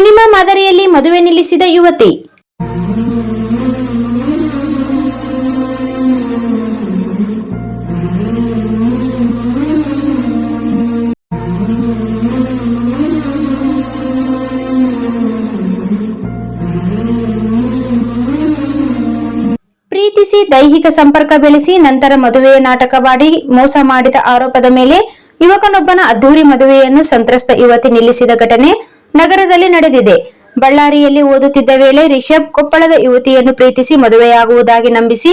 Cinema ಮಾದರಿಯಲ್ಲಿ ಮದುವೆ ನಿಲ್ಲಿಸಿದ ಯುವತಿ. ಪ್ರೀತಿಸಿ ದೈಹಿಕ ಸಂಪರ್ಕ ಬೆಳೆಸಿ ನಂತರ ಮದುವೆಯ ನಾಟಕವಾಡಿ ಮೋಸ ಮಾಡಿದ ಆರೋಪದ ಮೇಲೆ ಯುವಕನೊಬ್ಬನ ಅದ್ದೂರಿ ಮದುವೆಯನ್ನು ಸಂತ್ರಸ್ತ ಯುವತಿ ನಿಲ್ಲಿಸಿದ ಘಟನೆ. ನಗರದಲ್ಲಿ ನಡೆದಿದೆ. ಬಳ್ಳಾರಿಯಲ್ಲಿ ಓದುತ್ತಿದ್ದ ವೇಳೆ ರಿಷಬ್ ಕೊಪ್ಪಳದ ಯುವತಿಯನ್ನು ಪ್ರೀತಿಸಿ ಮದುವೆಯಾಗುವುದಾಗಿ ನಂಬಿಸಿ,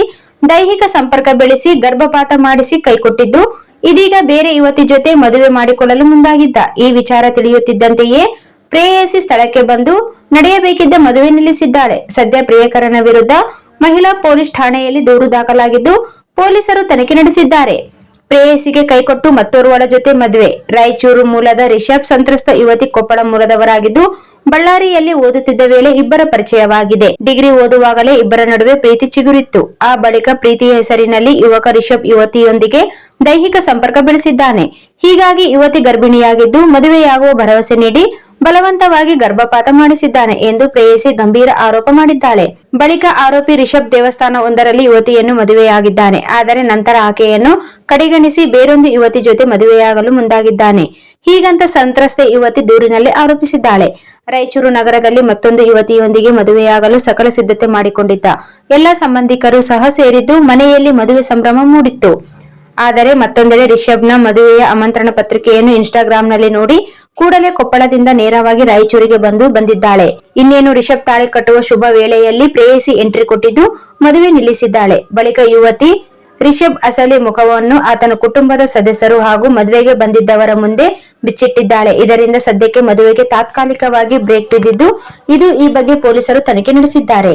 ದೈಹಿಕ ಸಂಪರ್ಕ ಬೆಳೆಸಿ, ಗರ್ಭಪಾತ ಮಾಡಿಸಿ ಕೈಕೊಟ್ಟಿದ್ದು, ಇದೀಗ ಬೇರೆ ಯುವತಿ ಜೊತೆ ಮದುವೆ ಮಾಡಿಕೊಳ್ಳಲು ಮುಂದಾಗಿದ್ದ. ಈ ವಿಚಾರ ತಿಳಿಯುತ್ತಿದ್ದಂತೆಯೇ ಪ್ರೇಯಸಿ ಸ್ಥಳಕ್ಕೆ ಬಂದು ನಡೆಯಬೇಕಿದ್ದ ಮದುವೆ ನಿಲ್ಲಿಸಿದ್ದಾಳೆ. ಸದ್ಯ ಪ್ರಿಯಕರನ ವಿರುದ್ಧ ಮಹಿಳಾ ಪೊಲೀಸ್ ಠಾಣೆಯಲ್ಲಿ ದೂರು ದಾಖಲಾಗಿದ್ದು, ಪೊಲೀಸರು ತನಿಖೆ ನಡೆಸಿದ್ದಾರೆ. ಪ್ರೇಯಸಿಗೆ ಕೈಕೊಟ್ಟು ಮತ್ತೋರ್ವಳ ಜೊತೆ ಮದುವೆ. ರಾಯಚೂರು ಮೂಲದ ರಿಷಬ್ ಸಂತ್ರಸ್ತ ಯುವತಿ ಕೊಪ್ಪಳ ಮೂಲದವರಾಗಿದ್ದು, ಬಳ್ಳಾರಿಯಲ್ಲಿ ಓದುತ್ತಿದ್ದ ವೇಳೆ ಇಬ್ಬರ ಪರಿಚಯವಾಗಿದೆ. ಡಿಗ್ರಿ ಓದುವಾಗಲೇ ಇಬ್ಬರ ನಡುವೆ ಪ್ರೀತಿ ಚಿಗುರಿತ್ತು. ಆ ಬಳಿಕ ಪ್ರೀತಿಯ ಹೆಸರಿನಲ್ಲಿ ಯುವಕ ರಿಷಬ್ ಯುವತಿಯೊಂದಿಗೆ ದೈಹಿಕ ಸಂಪರ್ಕ ಬೆಳೆಸಿದ್ದಾನೆ. ಹೀಗಾಗಿ ಯುವತಿ ಗರ್ಭಿಣಿಯಾಗಿದ್ದು, ಮದುವೆಯಾಗುವ ಭರವಸೆ ನೀಡಿ ಬಲವಂತವಾಗಿ ಗರ್ಭಪಾತ ಮಾಡಿಸಿದ್ದಾನೆ ಎಂದು ಪ್ರೇಯಸಿ ಗಂಭೀರ ಆರೋಪ ಮಾಡಿದ್ದಾಳೆ. ಬಳಿಕ ಆರೋಪಿ ರಿಷಬ್ ದೇವಸ್ಥಾನ ಒಂದರಲ್ಲಿ ಯುವತಿಯನ್ನು ಮದುವೆಯಾಗಿದ್ದಾನೆ. ಆದರೆ ನಂತರ ಆಕೆಯನ್ನು ಕಡೆಗಣಿಸಿ ಬೇರೊಂದು ಯುವತಿ ಜೊತೆ ಮದುವೆಯಾಗಲು ಮುಂದಾಗಿದ್ದಾನೆ. ಹೀಗಂತ ಸಂತ್ರಸ್ತೆ ಯುವತಿ ದೂರಿನಲ್ಲಿ ಆರೋಪಿಸಿದ್ದಾಳೆ. ರಾಯಚೂರು ನಗರದಲ್ಲಿ ಮತ್ತೊಂದು ಯುವತಿಯೊಂದಿಗೆ ಮದುವೆಯಾಗಲು ಸಕಲ ಸಿದ್ಧತೆ ಮಾಡಿಕೊಂಡಿದ್ದ. ಎಲ್ಲ ಸಂಬಂಧಿಕರು ಸಹ ಸೇರಿದ್ದು ಮನೆಯಲ್ಲಿ ಮದುವೆ ಸಂಭ್ರಮ ಮೂಡಿತ್ತು. ಆದರೆ ಮತ್ತೊಂದೆಡೆ ರಿಷಬ್ನ ಮದುವೆಯ ಆಮಂತ್ರಣ ಪತ್ರಿಕೆಯನ್ನು ಇನ್ಸ್ಟಾಗ್ರಾಂನಲ್ಲಿ ನೋಡಿ ಕೂಡಲೇ ಕೊಪ್ಪಳದಿಂದ ನೇರವಾಗಿ ರಾಯಚೂರಿಗೆ ಬಂದು ಬಂದಿದ್ದಾಳೆ. ಇನ್ನೇನು ರಿಷಬ್ ತಾಳೆ ಕಟ್ಟುವ ಶುಭ ವೇಳೆಯಲ್ಲಿ ಪ್ರೇಯಸಿ ಎಂಟ್ರಿ ಕೊಟ್ಟಿದ್ದು ಮದುವೆ ನಿಲ್ಲಿಸಿದ್ದಾಳೆ. ಬಳಿಕ ಯುವತಿ ರಿಷಬ್ ಅಸಲಿ ಮುಖವನ್ನು ಆತನ ಕುಟುಂಬದ ಸದಸ್ಯರು ಹಾಗೂ ಮದುವೆಗೆ ಬಂದಿದ್ದವರ ಮುಂದೆ ಬಿಚ್ಚಿಟ್ಟಿದ್ದಾಳೆ. ಇದರಿಂದ ಸದ್ಯಕ್ಕೆ ಮದುವೆಗೆ ತಾತ್ಕಾಲಿಕವಾಗಿ ಬ್ರೇಕ್ ಬಿದ್ದಿದ್ದು ಇದು ಈ ಬಗ್ಗೆ ಪೊಲೀಸರು ತನಿಖೆ ನಡೆಸಿದ್ದಾರೆ.